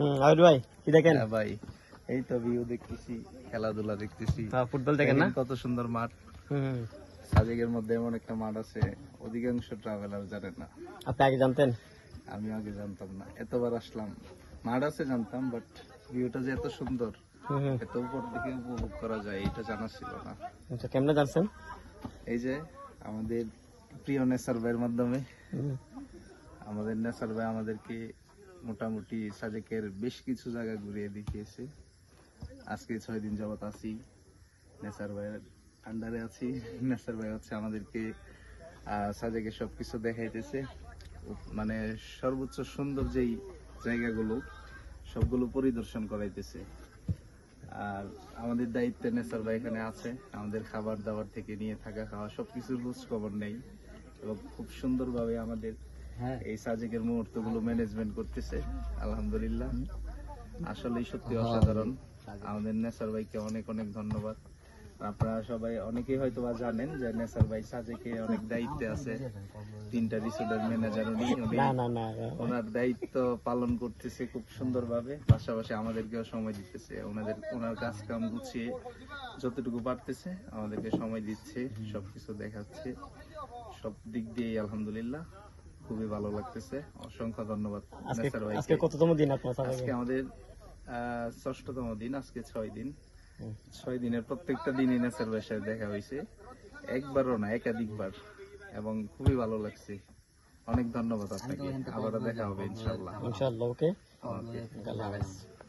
হুম আবির ভাই কি দেখেন? হ্যাঁ ভাই এই তো ভিউ দেখতেছি খেলাধুলা দেখতেছি। হ্যাঁ, ফুটবল দেখেন না? কত সুন্দর মাঠ। হুম। হুম। সাজেকের মধ্যে এমন একটা মাঠ আছে অধিকাংশ ট্রাভেলার জানে না। আপনি আগে জানতেন? আমি আগে জানতাম না। এতবার আসলাম। মাঠ আছে জানতাম বাট ভিউটা যে এত সুন্দর। এত উপর দিকে উপভোগ করা যায় এটা জানা ছিল না। আচ্ছা কেমনে জানছেন? এই যে আমাদের প্রিয় নেসার ভাইয়ের মাধ্যমে আমাদের নেসার ভাই আমাদেরকে মোটামুটি সাজেকের বেশ কিছু জায়গা ঘুরিয়ে দেখিয়েছে। আজকে ছয় দিন যাবত আছি। নেসার ভাইয়ের আন্ডারে আছি। নেসার ভাই হচ্ছে আমাদেরকে আহ, সব কিছু দেখাইতেছে। মানে সর্বোচ্চ সুন্দর যেই জায়গাগুলো সবগুলো পরিদর্শন করাইতেছে। আর আমাদের দায়িত্বে নেসার ভাই এখানে আছে। আমাদের খাবার দাবার থেকে নিয়ে থাকা খাওয়া সবকিছুর খোঁজ খবর নেই। এবং খুব সুন্দরভাবে আমাদের এই সাজেকের মুহূর্তগুলো ম্যানেজমেন্ট করতেছে আলহামদুলিল্লাহ। আসলেই সত্যি অসাধারণ। আমাদের নেসার ভাইকে অনেক অনেক ধন্যবাদ। আপনারা সবাই অনেকেই হয়তো বা জানেন যে নেসার ভাই সাজেকে অনেক দায়িত্বে আছে। তিনটা রিসোর্টের ম্যানেজার উনি ওনার দায়িত্ব পালন করতেছে খুব সুন্দরভাবে। পাশাপাশি আমাদেরকেও সময় দিতেছে। ওনাদের ওনার কাজ কাম গুছিয়ে যতটুকু পারতেছে আমাদেরকে সময় দিচ্ছে সবকিছু দেখাচ্ছে। সব দিক দিয়ে আলহামদুলিল্লাহ। খুবই ভালো লাগতেছে। অসংখ্য ধন্যবাদ আজকে কততম দিন আপনার সাথে? আজকে আমাদের ষষ্ঠতম দিন আজকে ছয় দিন। ছয় দিনের প্রত্যেকটা দিনই নেসার ভাইয়ের সাথে দেখা হয়েছে। একবারও না একাধিকবার। এবং খুবই ভালো লাগছে। অনেক ধন্যবাদ আপনাকে। আবারও দেখা হবে ইনশাল্লাহ ইনশাআল্লাহ ওকে। ওকে আল্লাহ হাফেজ।